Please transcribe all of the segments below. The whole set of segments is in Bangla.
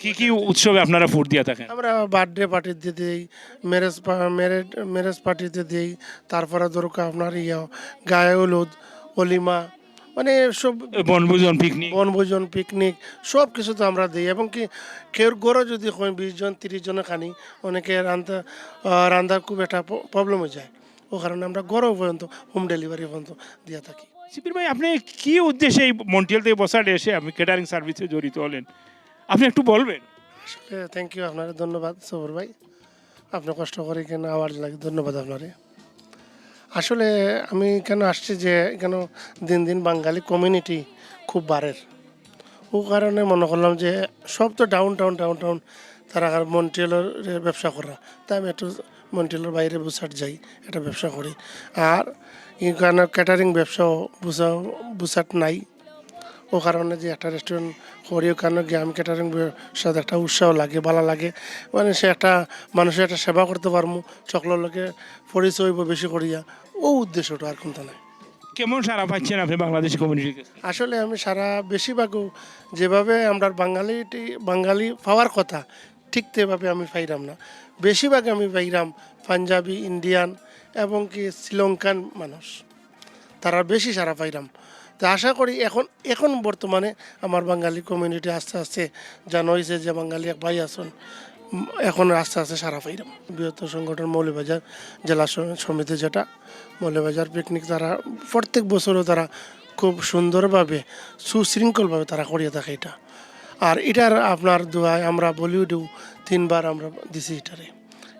কি কি উৎসবে আপনারা ফুড দিয়ে থাকেন? আমরা বার্থডে পার্টিতে দিই ম্যারেজ ম্যারেজ ম্যারেজ পার্টিতে দিই তারপরে ধরুক আপনার ইয়া গায়ে হলুদ অলিমা মানে সব বনভোজন পিকনিক বনভোজন পিকনিক সব কিছু তো আমরা দিই। এবং কি কেউ গড়ে যদি হয় বিশ জন তিরিশ জনে খানি অনেকে রান্ধা রান্ধার খুব একটা প্রবলেম হয়ে যায়। ও কারণে আমরা গড়েও পর্যন্ত হোম ডেলিভারি পর্যন্ত দিয়ে থাকি। শিবির ভাই আপনি কি উদ্দেশ্যে এই মন্টিয়াল থেকে বসাটে এসে আপনি ক্যাটারিং সার্ভিসে জড়িত হলেন? আপনি একটু বলবেন। আসলে থ্যাংক ইউ আপনার, ধন্যবাদ সবর ভাই। আপনার কষ্ট করে কেন আওয়াজ লাগে ধন্যবাদ আপনারে। আসলে আমি কেন আসছি যে কেন দিন দিন বাঙালি কমিউনিটি খুব বাড়ের। ও কারণে মনে করলাম যে সব তো ডাউন টাউন ডাউন টাউন তারা আর মন্ট্রিয়ালের ব্যবসা করা। তাই আমি একটু মন্ট্রিয়ালের বাইরে বুসাট যাই এটা ব্যবসা করি। আর ক্যাটারিং ব্যবসাও বুসা বুসাট নাই। ও কারণে যে একটা রেস্টুরেন্ট করি ওখানে গিয়ে আমি ক্যাটারিং সাথে একটা উৎসাহ লাগে ভালো লাগে। মানে সে একটা মানুষের একটা সেবা করতে পারব সকলের লোকে পরিচয় হইব বেশি করিয়া। ও উদ্দেশ্যটা আর কোনটা নাই। কেমন সারা পাচ্ছেন আপনি বাংলাদেশি কমিউনিটির কাছে? আসলে আমি সারা বেশিরভাগও যেভাবে আমরা বাঙালিটি বাঙালি পাওয়ার কথা ঠিক তেভাবে আমি পাইরাম না। বেশিরভাগ আমি পাইরাম পাঞ্জাবি ইন্ডিয়ান এবং কি শ্রীলঙ্কান মানুষ। তারা বেশি সারা পাইরাম। তো আশা করি এখন এখন বর্তমানে আমার বাঙালি কমিউনিটি আস্তে আস্তে জানা হয়েছে যে বাঙালি এক ভাই আছেন এখন আস্তে আস্তে সারা পাইরাম। বৃহত্তর সংগঠন মৌলবাজার জেলা সমিতি যেটা মৌলবাজার পিকনিক তারা, প্রত্যেক বছরও তারা খুব সুন্দরভাবে, সুশৃঙ্খলভাবে তারা করিয়ে থাকে এটা। আর এটার আপনার দোয়ায় আমরা বলিউডেও তিনবার আমরা দিছি এটারে।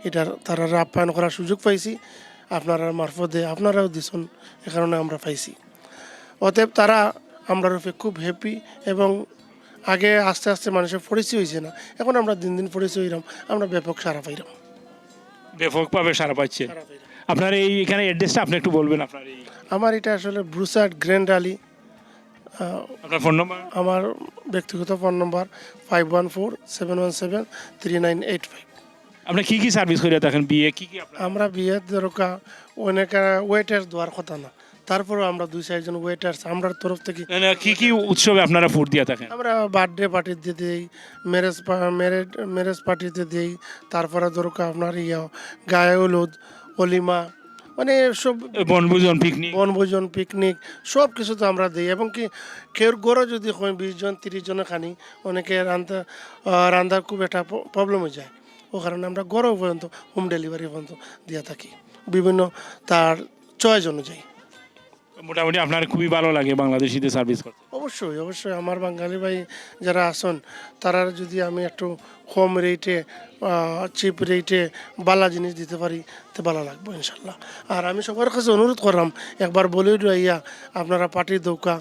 এটার তারা আপ্যায়ন করার সুযোগ পাইছি, আপনারা মারফতে আপনারাও দিছেন, এ কারণে আমরা পাইছি। অতএব তারা আমরা রূপে খুব হ্যাপি এবং আগে আস্তে আস্তে মানুষের পরিচয় হয়েছে না। এখন আমরা দিন দিন পরিচয় হইলাম আমরা ব্যাপক সারা পাইলাম। ব্যাপকভাবে সারা পাইলাম। আপনার এই এখানে অ্যাড্রেসটা আপনি একটু বলবেন আপনার এই আমার এটা আসলে ব্রুসার্ট গ্র্যান্ড আলি। আপনার ফোন নম্বর আমার ব্যক্তিগত phone number five one four seven one seven three nine eight five আপনি কি কি সার্ভিস করে থাকেন? বিয়ে কি কি আমরা বিয়ের দরকা অনেক ওয়েটার দেওয়ার কথা না। তারপরেও আমরা দুই চারজন ওয়েটার আমরা তরফ থেকে না, না, কি কি উৎসবে আপনারা ফুড দিয়ে থাকেন? আমরা বার্থডে পার্টিতে দিই ম্যারেজ ম্যারেজ ম্যারেজ পার্টিতে দিই তারপরে দরকার আপনার ইয়া গায়ে হলুদ অলিমা মানে সব বনভোজন পিকনিক বনভোজন পিকনিক সব কিছু তো আমরা দিই। এবং কি কেউ গড়ে যদি হয় বিশ জন তিরিশ জনে খানি অনেকে রান্ধা আহ, রান্ধার খুব একটা প্রবলেম হয়ে যায়। ও কারণে আমরা গড়েও পর্যন্ত হোম ডেলিভারি পর্যন্ত দিয়ে থাকি। বিভিন্ন তার চয়েস অনুযায়ী। মোটামুটি আপনার খুবই ভালো লাগে বাংলাদেশিদের সার্ভিস করতে। অবশ্যই অবশ্যই। আমার বাঙালি ভাই যারা আসন তারা যদি আমি একটু কম রেটে চিপ রেটে বালা জিনিস দিতে পারি তো ভালো লাগবে ইনশাল্লাহ। আর আমি সবার কাছে অনুরোধ করলাম একবার বলিউড ইয়া আপনারা পার্টি দৌকা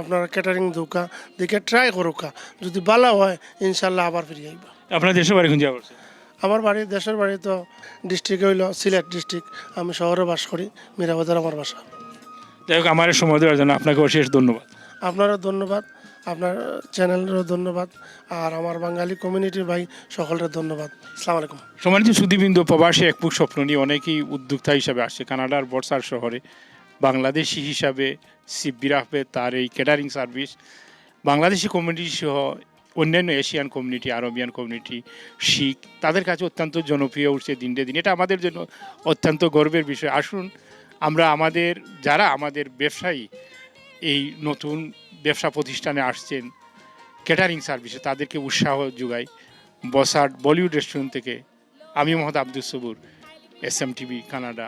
আপনারা ক্যাটারিং দৌকা দেখে ট্রাই করুকা যদি বালা হয় ইনশাল্লাহ আবার ফিরে আইবা। আপনার দেশের বাড়ি কোন যাওয়া আমার বাড়ি দেশের বাড়ি তো ডিস্ট্রিক্ট হইল সিলেট ডিস্ট্রিক্ট আমি শহরে বাস করি মিরাবাজার আমার বাসা। যাই হোক আমার সময় দেওয়ার জন্য আপনাকে অশেষ ধন্যবাদ। আপনারও ধন্যবাদ আপনার চ্যানেলেরও ধন্যবাদ আর আমার বাঙালি কমিউনিটির ভাই সকলের ধন্যবাদ। আসসালামু আলাইকুম। সম্মানিত সুদীবিন্দু প্রবাসী এক বুক স্বপ্ন নিয়ে অনেকেই উদ্যোক্তা হিসাবে আসছে। কানাডার বর্ষার শহরে বাংলাদেশি হিসাবে শিববি রাখবে তার এই ক্যাটারিং সার্ভিস বাংলাদেশি কমিউনিটি সহ অন্যান্য Asian community Arabian community Sikh তাদের কাছে অত্যন্ত জনপ্রিয় উঠছে দিনকে দিন। এটা আমাদের জন্য অত্যন্ত গর্বের বিষয়। আসুন আমরা আমাদের, যারা আমাদের ব্যবসায়ী, এই নতুন ব্যবসা প্রতিষ্ঠানে আসছেন ক্যাটারিং সার্ভিসে তাদেরকে উৎসাহ যোগাই। বসার বলিউড রেস্টুরেন্ট থেকে আমি Mohammad Abdul Sabur S M TV Canada